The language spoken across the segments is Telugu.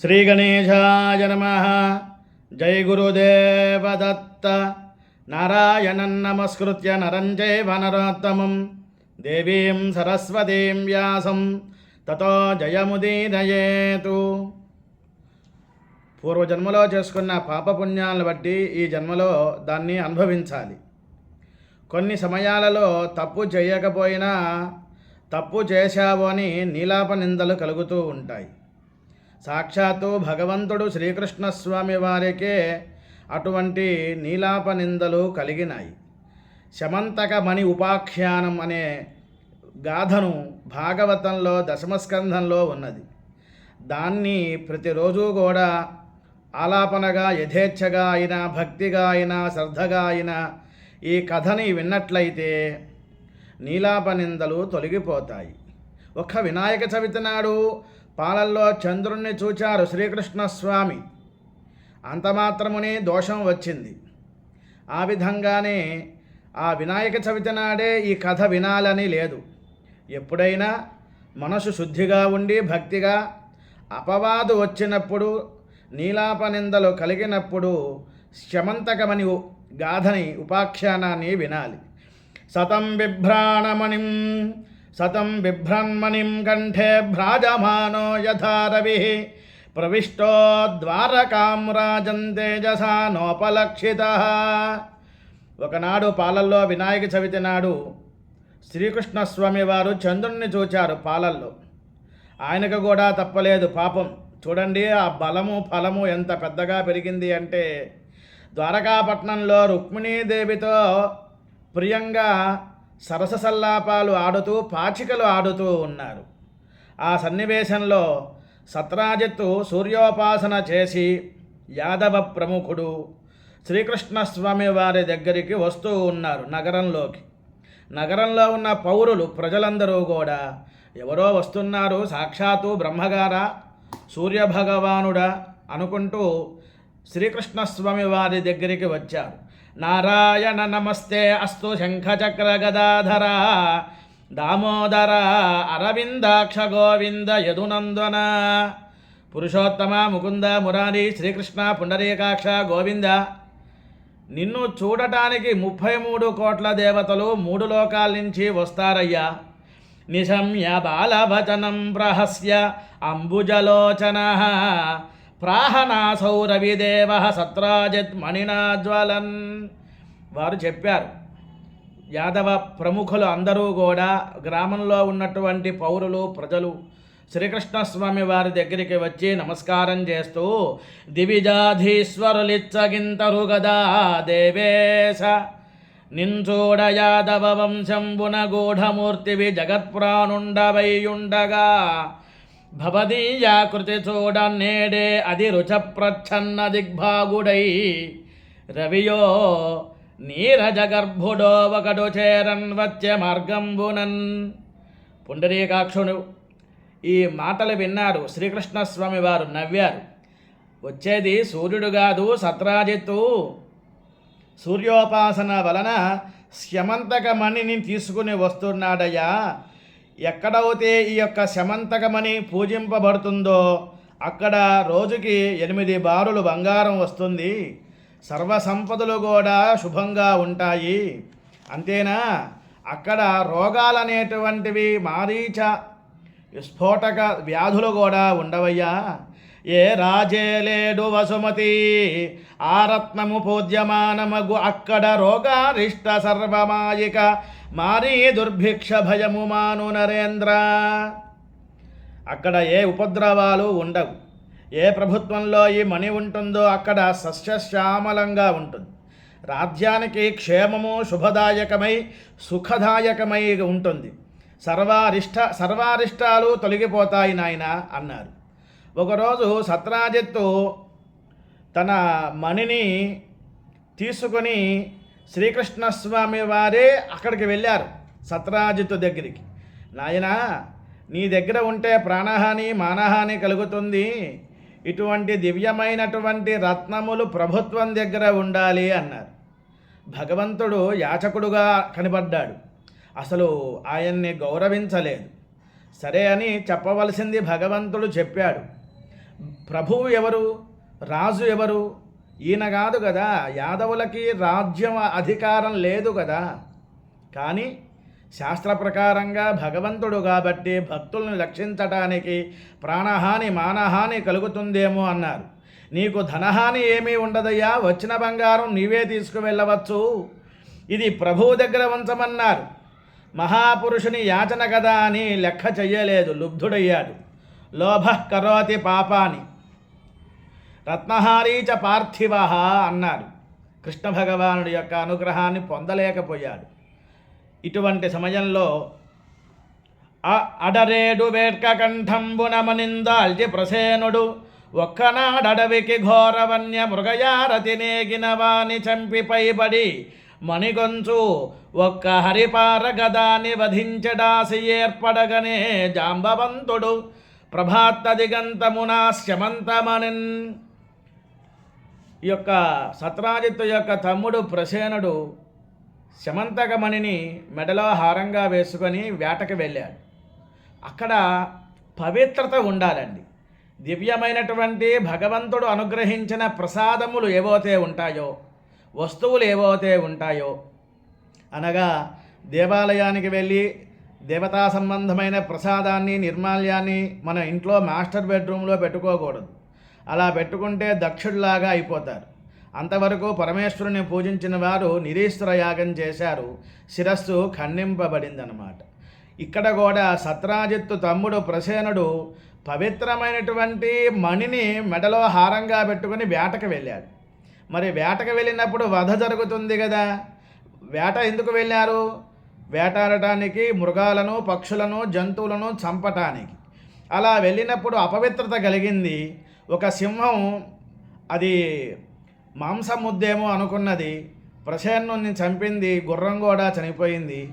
శ్రీగణేశాయ నమ. జై గురుదేవదత్త. నారాయణం నమస్కృత్య నరంజై వనరోత్తమం దేవీం సరస్వతీం వ్యాసం. తతో జయముదీరయేతు పూర్వజన్మలో చేసుకున్న పాపపుణ్యాలను బట్టి ఈ జన్మలో దాన్ని అనుభవించాలి. కొన్ని సమయాలలో తప్పు చేయకపోయినా తప్పు చేశావు అని నీలాప నిందలు కలుగుతూ ఉంటాయి. సాక్షాత్తు భగవంతుడు శ్రీకృష్ణస్వామి వారికే అటువంటి నీలాప నిందలు కలిగినాయి. శమంతకమణి ఉపాఖ్యానం అనే గాథను భాగవతంలో దశమస్కంధంలో ఉన్నది. దాన్ని ప్రతిరోజు కూడా ఆలాపనగా యథేచ్ఛగా అయినా భక్తిగా అయినా శ్రద్ధగా అయినా ఈ కథని విన్నట్లయితే నీలాప నిందలు తొలగిపోతాయి. ఒక్క వినాయక చవితి నాడు పాలల్లో చంద్రుణ్ణి చూచారు శ్రీకృష్ణస్వామి. అంతమాత్రమునే దోషం వచ్చింది. ఆ విధంగానే ఆ వినాయక చవితి నాడే ఈ కథ వినాలని లేదు. ఎప్పుడైనా మనసు శుద్ధిగా ఉండి భక్తిగా అపవాదు వచ్చినప్పుడు నీలాపనిందలు కలిగినప్పుడు శమంతకమని గాథని ఉపాఖ్యానాన్ని వినాలి. సతం బిభ్రాణమణిం సతం బిభ్రన్మణిం కంఠే భ్రాజమానో యథా రవి. ప్రవిష్టో ద్వారకాం రాజం తేజసా నోపలక్షిత. ఒకనాడు పాలల్లో వినాయక చవితి నాడు శ్రీకృష్ణస్వామి వారు చంద్రుణ్ణి చూచారు పాలల్లో. ఆయనకు కూడా తప్పలేదు పాపం. చూడండి ఆ బలము ఫలము ఎంత పెద్దగా పెరిగింది అంటే ద్వారకాపట్నంలో రుక్మిణీదేవితో ప్రియంగా సరస సల్లాపాలు ఆడుతూ పాచికలు ఆడుతూ ఉన్నారు. ఆ సన్నివేశంలో సత్రాజిత్తు సూర్యోపాసన చేసి యాదవ ప్రముఖుడు శ్రీకృష్ణస్వామి వారి దగ్గరికి వస్తూ ఉన్నారు నగరంలోకి. నగరంలో ఉన్న పౌరులు ప్రజలందరూ కూడా ఎవరో వస్తున్నారు? సాక్షాత్తు బ్రహ్మగారా? సూర్యభగవానుడా? అనుకుంటూ శ్రీకృష్ణస్వామి వారి దగ్గరికి వచ్చారు. నారాయణ నమస్తే అస్తు శంఖచక్ర గదాధర. దామోదర అరవిందాక్ష గోవింద యదునందన. పురుషోత్తమ ముకుంద మురారి శ్రీకృష్ణ పుండరీకాక్ష గోవింద. నిన్ను చూడటానికి ముప్పై మూడు కోట్ల దేవతలు మూడు లోకాల నుంచి వస్తారయ్యా. నిశమ్య బాలవచనం ప్రహస్య అంబుజలోచన. ప్రాహనాసౌ రవిదేవ సత్రాజిత్ మణినాజ్వలన్. వారు చెప్పారు యాదవ ప్రముఖులు అందరూ కూడా గ్రామంలో ఉన్నటువంటి పౌరులు ప్రజలు శ్రీకృష్ణస్వామి వారి దగ్గరికి వచ్చి నమస్కారం చేస్తూ దివిజాధీశ్వరులిచ్చగింతరు గదా దేవేశ. నించూడ యాదవ వంశంబున గూఢమూర్తివి జగత్ప్రాణుండవైయుండగా భవదీయాకృతి చూడన్నేడే అది రుచప్రచ్ఛన్న దిగ్భాగుడై రవియో నీరజగర్భుడో ఒకడు చేరన్ వచ్చే మార్గంబునన్. పుండరీకాక్షుడు ఈ మాటలు విన్నారు శ్రీకృష్ణస్వామి వారు నవ్వారు. వచ్చేది సూర్యుడు కాదు సత్రాజిత్తు. సూర్యోపాసన వలన శ్యమంతకమణిని తీసుకుని వస్తున్నాడయ్యా. ఎక్కడైతే ఈ యొక్క శమంతకమణి పూజింపబడుతుందో అక్కడ రోజుకి ఎనిమిది బారులు బంగారం వస్తుంది. సర్వ సంపదలు కూడా శుభంగా ఉంటాయి. అంతేనా? అక్కడ రోగాలనేటువంటివి మారీచ స్ఫోటక వ్యాధులు కూడా ఉండవయ్యా. ఏ రాజేలేడు వసుమతి ఆరత్నము పూజ్యమానమగు అక్కడ రోగారిష్ట సర్వమాయిక మారీ దుర్భిక్ష భయము మాను నరేంద్ర. అక్కడ ఏ ఉపద్రవాలు ఉండవు. ఏ ప్రభుత్వంలో ఈ మణి ఉంటుందో అక్కడ సస్యశ్యామలంగా ఉంటుంది. రాజ్యానికి క్షేమము శుభదాయకమై సుఖదాయకమై ఉంటుంది. సర్వారిష్ట సర్వారిష్టాలు తొలగిపోతాయి నాయన అన్నారు. ఒకరోజు సత్రాజిత్తు తన మణిని తీసుకొని శ్రీకృష్ణస్వామి వారే అక్కడికి వెళ్ళారు సత్రాజిత్తు దగ్గరికి. నాయనా నీ దగ్గర ఉంటే ప్రాణహాని మానహాని కలుగుతుంది. ఇటువంటి దివ్యమైనటువంటి రత్నములు ప్రభుత్వం దగ్గర ఉండాలి అన్నారు. భగవంతుడు యాచకుడుగా కనబడ్డాడు. అసలు ఆయన్ని గౌరవించలేదు. సరే అని చెప్పవలసింది భగవంతుడు చెప్పాడు. ప్రభువు ఎవరు? రాజు ఎవరు? ఈయన కాదు కదా. యాదవులకి రాజ్యం అధికారం లేదు కదా. కానీ శాస్త్ర ప్రకారంగా భగవంతుడు కాబట్టి భక్తులను రక్షించటానికి ప్రాణహాని మానహాని కలుగుతుందేమో అన్నారు. నీకు ధనహాని ఏమీ ఉండదయ్యా. వచ్చిన బంగారం నీవే తీసుకువెళ్ళవచ్చు. ఇది ప్రభువు దగ్గర ఉంచమన్నారు. మహాపురుషుని యాచన కదా అని లెక్క చెయ్యలేదు లుబ్ధుడయ్యాడు. లోభ కరోతి పాపాని. రత్నహారీచ పార్థివ అన్నారు కృష్ణ భగవానుడి యొక్క అనుగ్రహాన్ని పొందలేకపోయాడు. ఇటువంటి సమయంలో అ- అడరేడు వేట్క కంఠంబునమనిందాల్చి ప్రసేనుడు ఒక్కనాడడవికి ఘోరవన్య మృగయారతి నేగిన వాని చంపి పైబడి మణిగొంచు ఒక్క హరిపార గదాన్ని వధించడాసి ఏర్పడగనే జాంబవంతుడు. ప్రభాత దిగంతమున శమంతమనిన్. ఈ యొక్క సత్రాజిత్తు యొక్క తమ్ముడు ప్రసేనుడు శమంతకమణిని మెడలో హారంగా వేసుకొని వేటకు వెళ్ళాడు. అక్కడ పవిత్రత ఉండాలండి. దివ్యమైనటువంటి భగవంతుడు అనుగ్రహించిన ప్రసాదములు ఏవైతే ఉంటాయో వస్తువులు ఏవైతే ఉంటాయో అనగా దేవాలయానికి వెళ్ళి దేవతా సంబంధమైన ప్రసాదాన్ని నిర్మాల్యాన్ని మన ఇంట్లో మాస్టర్ బెడ్రూమ్లో పెట్టుకోకూడదు. అలా పెట్టుకుంటే దక్షుడిలాగా అయిపోతారు. అంతవరకు పరమేశ్వరుని పూజించిన వారు నిరీశ్వర యాగం చేశారు. శిరస్సు ఖండింపబడిందనమాట. ఇక్కడ కూడా సత్రాజిత్తు తమ్ముడు ప్రసేనుడు పవిత్రమైనటువంటి మణిని మెడలో హారంగా పెట్టుకుని వేటకు వెళ్ళాడు. మరి వేటకు వెళ్ళినప్పుడు వధ జరుగుతుంది కదా. వేట ఎందుకు వెళ్ళారు? వేటాడటానికి మృగాలను పక్షులను జంతువులను చంపటానికి. అలా వెళ్ళినప్పుడు అపవిత్రత కలిగింది. ఒక సింహం అది మాంసముద్దేమో అనుకున్నది. ప్రసేన్నుని చంపింది. గుర్రం కూడా చనిపోయింది.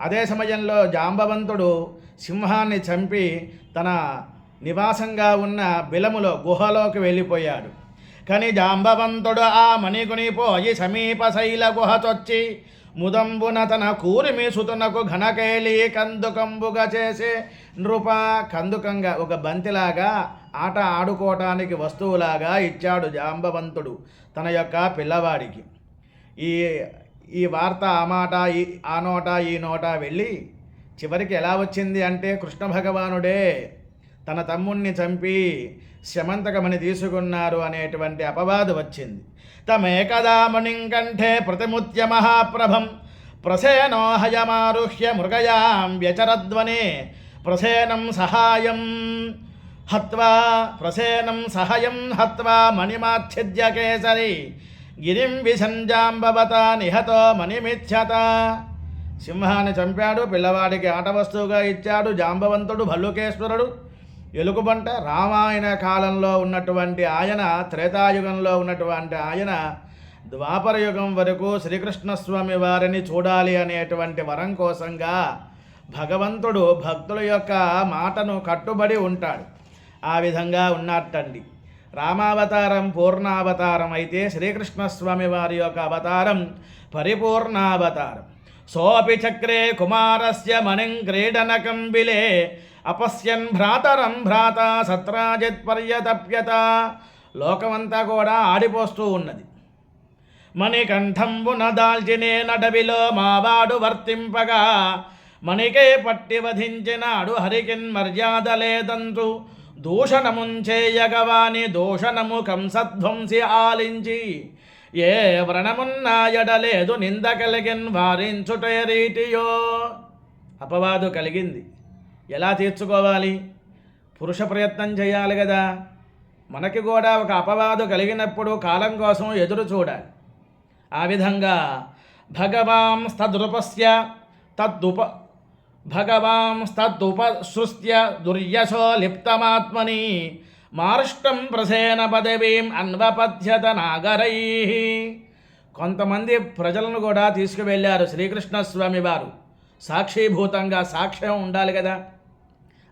అదే సమయంలో జాంబవంతుడు సింహాన్ని చంపి తన నివాసంగా ఉన్న బిలములో గుహలోకి వెళ్ళిపోయాడు. కానీ జాంబవంతుడు ఆ మణికుని పోయి సమీప శైల గుహ చొచ్చి ముదంబున తన కూరిమి సుతునకు ఘనకేలి కందుకంబుగా చేసే నృప కందుకంగా ఒక బంతిలాగా ఆట ఆడుకోవటానికి వస్తువులాగా ఇచ్చాడు జాంబవంతుడు తన యొక్క పిల్లవాడికి. ఈ ఈ వార్త ఆ మాట ఈ ఆ నోట ఈ నోట వెళ్ళి చివరికి ఎలా వచ్చింది అంటే కృష్ణ భగవానుడే తన తమ్ముణ్ణి చంపి శమంతకమని తీసుకున్నారు అనేటువంటి అపవాదు వచ్చింది. తమేకదామునిం కంఠే ప్రతిముత్య మహాప్రభం. ప్రసేనోహయమారుహ్య మృగయాం వ్యచరధ్వనే ప్రసేనం సహాయం హత్వా ప్రసేనం సహయం హత్వా మణిమాచ్ఛిద్య కేసరి. గిరిం విసంజాంబవత నిహతో మణిమిథ్యత. సింహాన్ని చంపాడు పిల్లవాడికి ఆట వస్తువుగా ఇచ్చాడు జాంబవంతుడు భల్లుకేశ్వరుడు. ఎలుగుబంట రామాయణ కాలంలో ఉన్నటువంటి ఆయన త్రేతాయుగంలో ఉన్నటువంటి ఆయన ద్వాపర యుగం వరకు శ్రీకృష్ణస్వామి వారిని చూడాలి అనేటువంటి వరం కోసంగా భగవంతుడు భక్తుల యొక్క మాటను కట్టుబడి ఉంటాడు. ఆ విధంగా ఉన్నట్టండి రామావతారం పూర్ణావతారం అయితే శ్రీకృష్ణస్వామి వారి యొక్క అవతారం పరిపూర్ణావతారం. సోపి చక్రే కుమారస్య మణిం క్రీడనకంబిలే అపశ్యన్ భ్రాతరం భ్రాత సత్రాజిత్ పర్యతప్యత. లోకమంతా కూడా ఆడిపోస్తూ ఉన్నది. మణికంఠంబున దాల్చినే నడవిలో మావాడు వర్తింపగా మణికే పట్టి వధించినాడు హరికిన్ మర్యాద లేదంతు దూషణముంచేయగవాని దూషణము కంసధ్వంసి ఆలించి ఏ వ్రణమున్నాయడలేదు నింద కలిగిన్ వారించుటే రీటియో అపవాదు కలిగింది. ఎలా తీర్చుకోవాలి? పురుష ప్రయత్నం చేయాలి కదా మనకి కూడా ఒక అపవాదు కలిగినప్పుడు కాలం కోసం ఎదురు చూడాలి. ఆ విధంగా భగవాంస్తదృపస్య తద్దుప భగవాంస్తదుపసృస్య దుర్యశో లిప్తమాత్మని మార్ష్టం ప్రసేన పదవీం అన్వపథ్యత నాగరై. కొంతమంది ప్రజలను కూడా తీసుకువెళ్ళారు శ్రీకృష్ణస్వామి వారు. సాక్షీభూతంగా సాక్ష్యం ఉండాలి కదా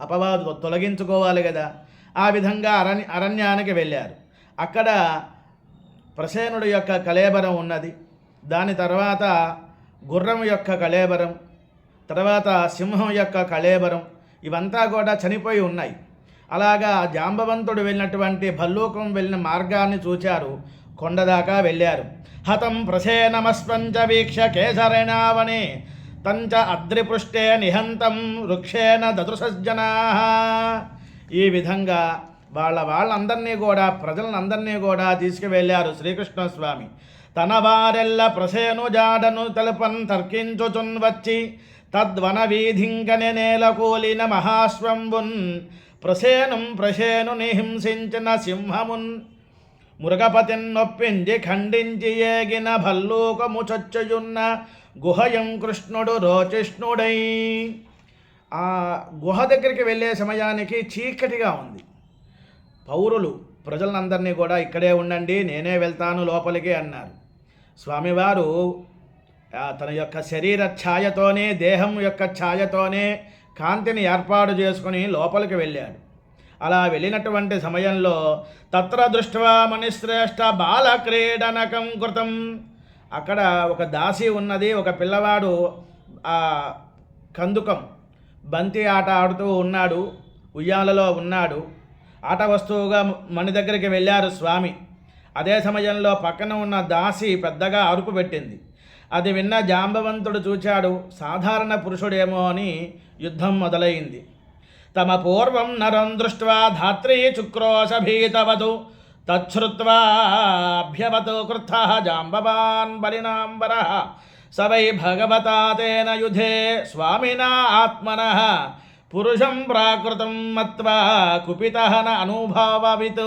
అపవాదు తొలగించుకోవాలి కదా. ఆ విధంగా అరణ్య అరణ్యానికి వెళ్ళారు. అక్కడ ప్రసేనుడి యొక్క కళేబరం ఉన్నది. దాని తర్వాత గుర్రం యొక్క కళేబరం తర్వాత సింహం యొక్క కళేబరం ఇవంతా కూడా చనిపోయి ఉన్నాయి. అలాగా జాంబవంతుడు వెళ్ళినటువంటి భల్లూకం వెళ్ళిన మార్గాన్ని చూచారు. కొండ దాకా వెళ్ళారు. హతం ప్రసేనమస్పంచ వీక్ష కేసరేణావనే తంచ అద్రిపృష్టే నిహంతం వృక్షేణ దదృసజ్జనా ఈ విధంగా వాళ్ళ వాళ్ళందరినీ కూడా ప్రజలందరినీ కూడా తీసుకువెళ్ళారు శ్రీకృష్ణస్వామి. తన వారెల్ల ప్రసేను జాడను తెలుపన్ తర్కించుచున్ వచ్చి తద్వన వీధింకని నేలకూలిన మహాశ్వంబున్ ప్రసేనుం ప్రసేను నిహింసించిన సింహమున్ మురుగపతిన్ నొప్పించి ఖండించి ఏగిన భల్లూకము చొచ్చుయున్న గుహయం కృష్ణుడు రోచిష్ణుడై. ఆ గుహ దగ్గరికి వెళ్ళే సమయానికి చీకటిగా ఉంది. పౌరులు ప్రజలందరినీ కూడా ఇక్కడే ఉండండి నేనే వెళ్తాను లోపలికి అన్నారు. స్వామివారు తన యొక్క శరీర ఛాయతోనే దేహం యొక్క ఛాయతోనే కాంతిని ఏర్పాటు చేసుకుని లోపలికి వెళ్ళాడు. అలా వెళ్ళినటువంటి సమయంలో తత్ర దృష్ట్వా మణిశ్రేష్ఠ బాలక్రీడనకం కృతం. అక్కడ ఒక దాసి ఉన్నది ఒక పిల్లవాడు ఆ కందుకం. బంతి ఆట ఆడుతూ ఉన్నాడు ఉయ్యాలలో ఉన్నాడు. ఆట వస్తువుగా మణి దగ్గరికి వెళ్ళారు స్వామి. అదే సమయంలో పక్కన ఉన్న దాసి పెద్దగా అరుపు పెట్టింది. అది విన్న జాంబవంతుడు చూచాడు సాధారణ పురుషుడేమో అని యుద్ధం మొదలైంది. తమ పూర్వం నరం దృష్ట్వా ధాత్రీ చుక్రోశభీతవతు తచ్చుత్వాభ్యవతో క్రుద్ధ జాంబవాన్ బలినాంబర స వై భగవతా తేన యుధే స్వామినా ఆత్మన పురుషం ప్రాకృతం మత్వా కుపిత న అనుభావవిత్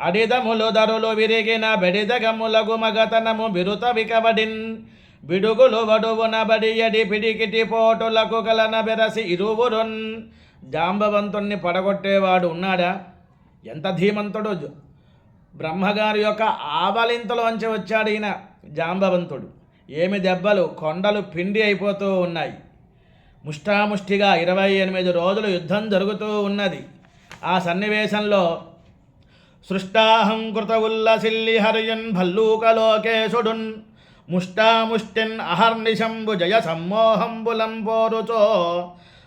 అడిదములు దరులు విరిగిన బెడిదగములగు మగతనము బిరుత వికవడిన్ బిడుగులు వడువున బడియడి పిడికిటి పోటులకు కలన బెరసి ఇరువురున్ జాంబవంతుణ్ణి పడగొట్టేవాడు ఉన్నాడా? ఎంత ధీమంతుడు బ్రహ్మగారి యొక్క ఆవలింతలోంచి వచ్చాడు ఈయన జాంబవంతుడు. ఏమి దెబ్బలు కొండలు పిండి అయిపోతూ ఉన్నాయి. ముష్టాముష్టిగా ఇరవై ఎనిమిది రోజులు యుద్ధం జరుగుతూ ఉన్నది. ఆ సన్నివేశంలో సృష్టాహం కృత ఉల్లసిల్లి హరియన్ భల్లూకలోకేశుడున్ ముష్టాముష్టిన్ అహర్నిశంబు జయ సమ్మోహంబులం పోరుచో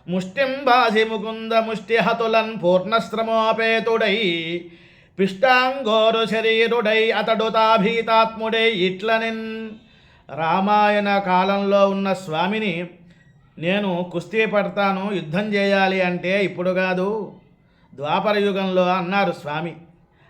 ముష్టిం బాసి ముకుంద ముష్టిహతులన్ పూర్ణశ్రమోపేతుడై పిష్టాంగోరు శరీరుడై అతడు తాభీతాత్ముడై ఇట్లనిన్. రామాయణ కాలంలో ఉన్న స్వామిని నేను కుస్తీ పడతాను యుద్ధం చేయాలి అంటే ఇప్పుడు కాదు. ద్వాపర యుగంలో అన్నారు స్వామి.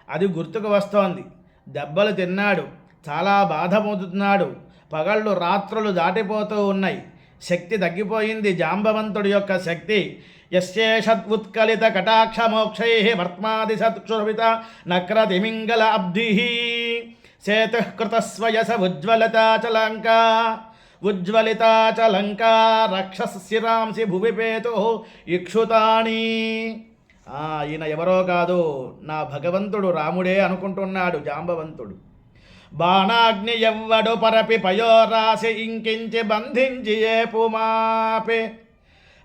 అది గుర్తుకు వస్తోంది. దెబ్బలు తిన్నాడు చాలా బాధపడుతున్నాడు పగళ్ళు రాత్రులు దాటిపోతూ ఉన్నాయి. శక్తి తగ్గిపోయింది జాంబవంతుడి యొక్క శక్తి. యశేషద్వుత్కలిత కటాక్ష మోక్షై వర్త్మాది సత్క్షుభిత నక్రతిమింగళ అబ్ధి. సేతుకృతస్వయస ఉజ్వలతాచలంక ఉజ్వలితాచలంక రక్షసిరాంసి భువిపేతు ఇక్షుతాణి ఈయన ఎవరో కాదు నా భగవంతుడు రాముడే అనుకుంటున్నాడు జాంబవంతుడు. బాణాగ్ని ఎవ్వడు పరపి పయోరాశి ఇంకించి బంధించి ఏ పుమాపే.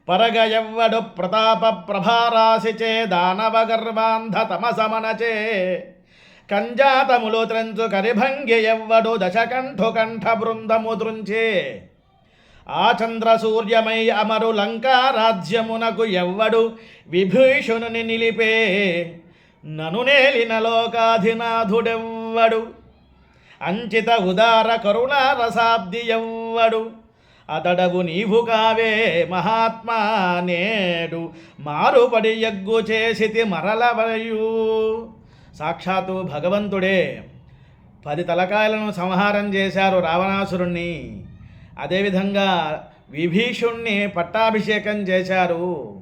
పరగ ఎవ్వడు ప్రతాప ప్రభారాసి చే దానవ గర్వాంధ తమసమనచే కంజాతములు త్రంచు కరిభంగి ఎవ్వడు దశకంఠు కంఠ బృందము దృంచే. ఆ చంద్ర సూర్యమై అమరు లంకా రాజ్యమునకు ఎవ్వడు విభీషణుని నిలిపే. నను నేలిన లోకాధినాథుడెవ్వడు అంచిత ఉదార కరుణ రసాబ్ది ఎవ్వడు. అతడవు నీవు కావే మహాత్మా నేడు. మారుపడి యగ్గు చేసితి మరలవయు. సాక్షాత్తు భగవంతుడే. పది తలకాయలను సంహారం చేశారు రావణాసురుణ్ణి. అదేవిధంగా విభీషుణ్ణి పట్టాభిషేకం చేశారు.